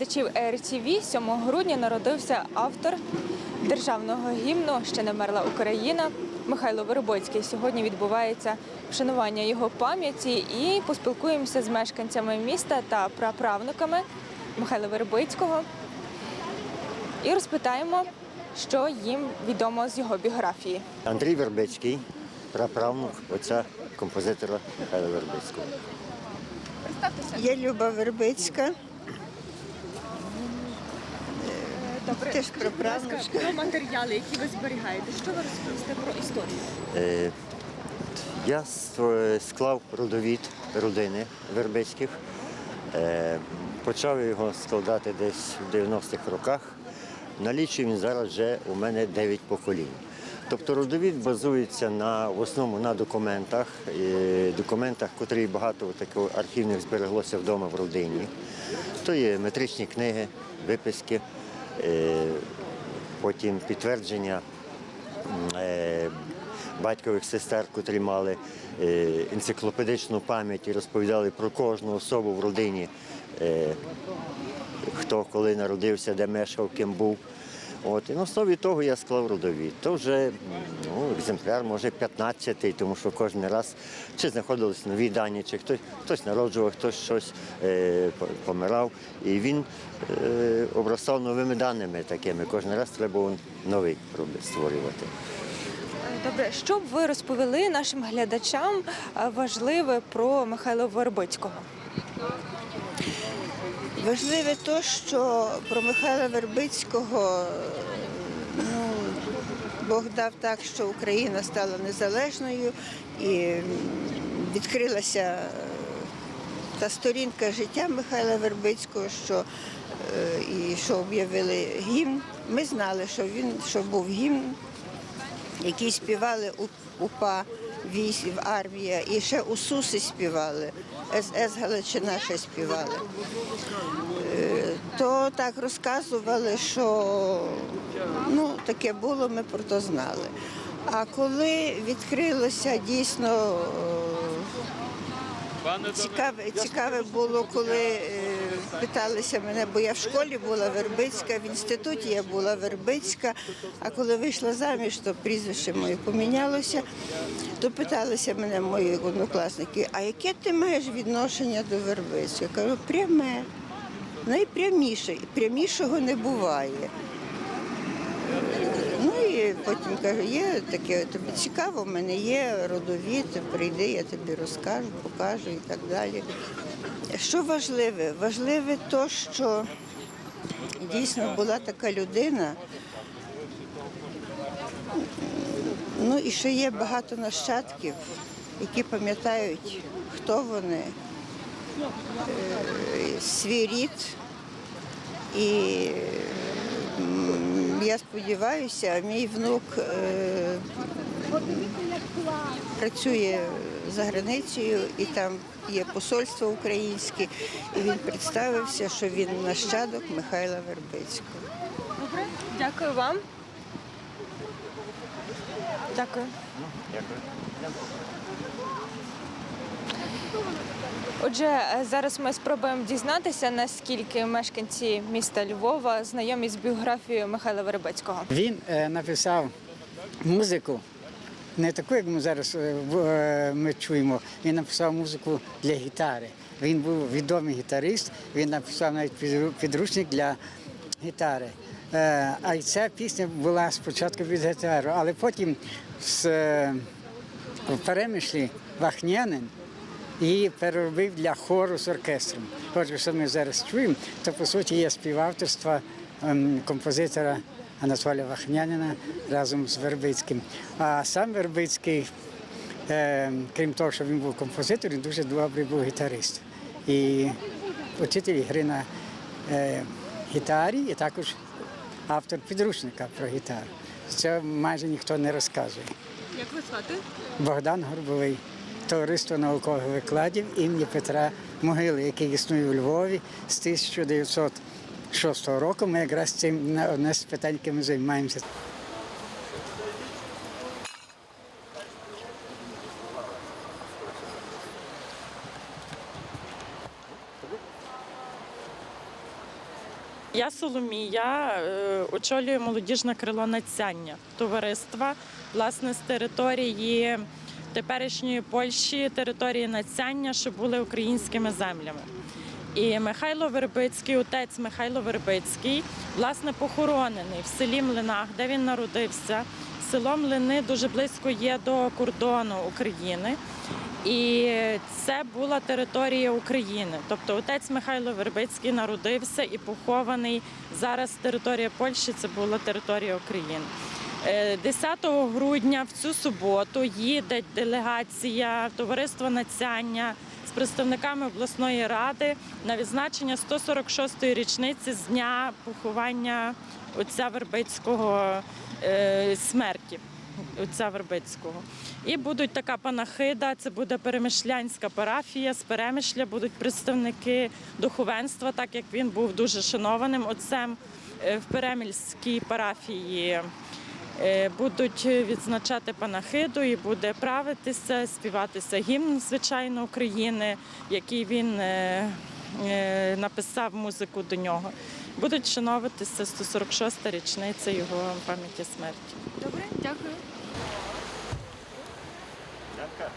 глядачів ЕРТВ 7 грудня народився автор державного гімну Ще не вмерла Україна Михайло Вербицький. Сьогодні відбувається вшанування його пам'яті і поспілкуємося з мешканцями міста та праправнуками Михайла Вербицького і розпитаємо, що їм відомо з його біографії. Андрій Вербицький, праправнук отця композитора Михайла Вербицького. Я Люба Вербицька. Добре, Теж скажіть, будь про матеріали, які ви зберігаєте. Що ви розповісте про історію? Е, Я склав родовід родини Вербицьких. Е, Почав його складати десь в 90-х роках. Налічує він зараз вже у мене 9 поколінь. Тобто родовід базується на, в основному на документах, документах, котрі багато таких архівних збереглося вдома в родині. То є метричні книги, виписки, потім підтвердження е, батькових сестер, котрі мали е, енциклопедичну пам'ять і розповідали про кожну особу в родині, е, хто коли народився, де мешкав, ким був. От, і на основі того я склав родовід. То вже ну, екземпляр, може 15-й, тому що кожен раз чи знаходились нові дані, чи хтось, хтось народжував, хтось щось е, помирав. І він е, обростав новими даними такими. Кожен раз треба було новий створювати. Добре, що б ви розповіли нашим глядачам е, важливе про Михайла Вербицького? Важливе то, що про Михайла Вербицького ну, Бог дав так, що Україна стала незалежною і відкрилася е, та сторінка життя Михайла Вербицького, що е, і що об'явили гімн. Ми знали, що він що був гімн, який співали УПА військ, армія, і ще у Суси співали, СС Галичина ще співали. Е, То так розказували, що ну, таке було, ми про то знали. А коли відкрилося дійсно Цікаве, цікаве було, коли е, питалися мене, бо я в школі була Вербицька, в інституті я була Вербицька, а коли вийшла заміж, то прізвище моє помінялося, то питалися мене мої однокласники, а яке ти маєш відношення до Вербицького? Я кажу, пряме, найпряміше, прямішого не буває. Потім кажу, є таке, тобі цікаво, в мене є родовід, прийди, я тобі розкажу, покажу і так далі. Що важливе? Важливе то, що дійсно була така людина. Ну і ще є багато нащадків, які пам'ятають, хто вони, е, свій рід. І я сподіваюся, мій внук е, працює за границею і там є посольство українське, і він представився, що він нащадок Михайла Вербицького. Добре, дякую вам. Дякую. Отже, е, зараз ми спробуємо дізнатися, наскільки мешканці міста Львова знайомі з біографією Михайла Вербицького. Він е, написав музику, не таку, як ми зараз е, ми чуємо. Він написав музику для гітари. Він був відомий гітарист, він написав навіть підручник для гітари. А ця пісня була спочатку від гітари, але потім з, в перемишлі Вахнянин і переробив для хору з оркестром. Отже, що ми зараз чуємо, то по суті є співавторство ем, композитора Анатолія Вахнянина разом з Вербицьким. А сам Вербицький, е, крім того, що він був композитор, він дуже добрий був гітарист. І учитель гри на е, гітарі, і також автор підручника про гітару. Це майже ніхто не розказує. Як ви звати? Богдан Горбовий, товариство наукових викладів імені Петра Могили, який існує у Львові з 1906 року. Ми якраз цим одне з питань, якими ми займаємося. Я Соломія, е, очолюю молодіжне крило нацяння товариства, власне, з території теперішньої Польщі, території нацяння, що були українськими землями. І Михайло Вербицький, отець Михайло Вербицький, власне, похоронений в селі Млинах, де він народився. Село Млини дуже близько є до кордону України. І це була територія України. Тобто отець Михайло Вербицький народився і похований. Зараз територія Польщі це була територія України. Е, 10 грудня в цю суботу їде делегація товариства Нацяння з представниками обласної ради на відзначення 146-ї річниці з дня поховання отця Вербицького е, смерті отця Вербицького. І будуть така панахида, це буде перемишлянська парафія. З перемишля будуть представники духовенства, так як він був дуже шанованим отцем е, в перемільській парафії. Е, Будуть відзначати панахиду і буде правитися, співатися гімн, звичайно, України, який він е, е, написав музику до нього. Будуть шановуватися 146-та річниця його пам'яті смерті. Добре, дякую. Дякую.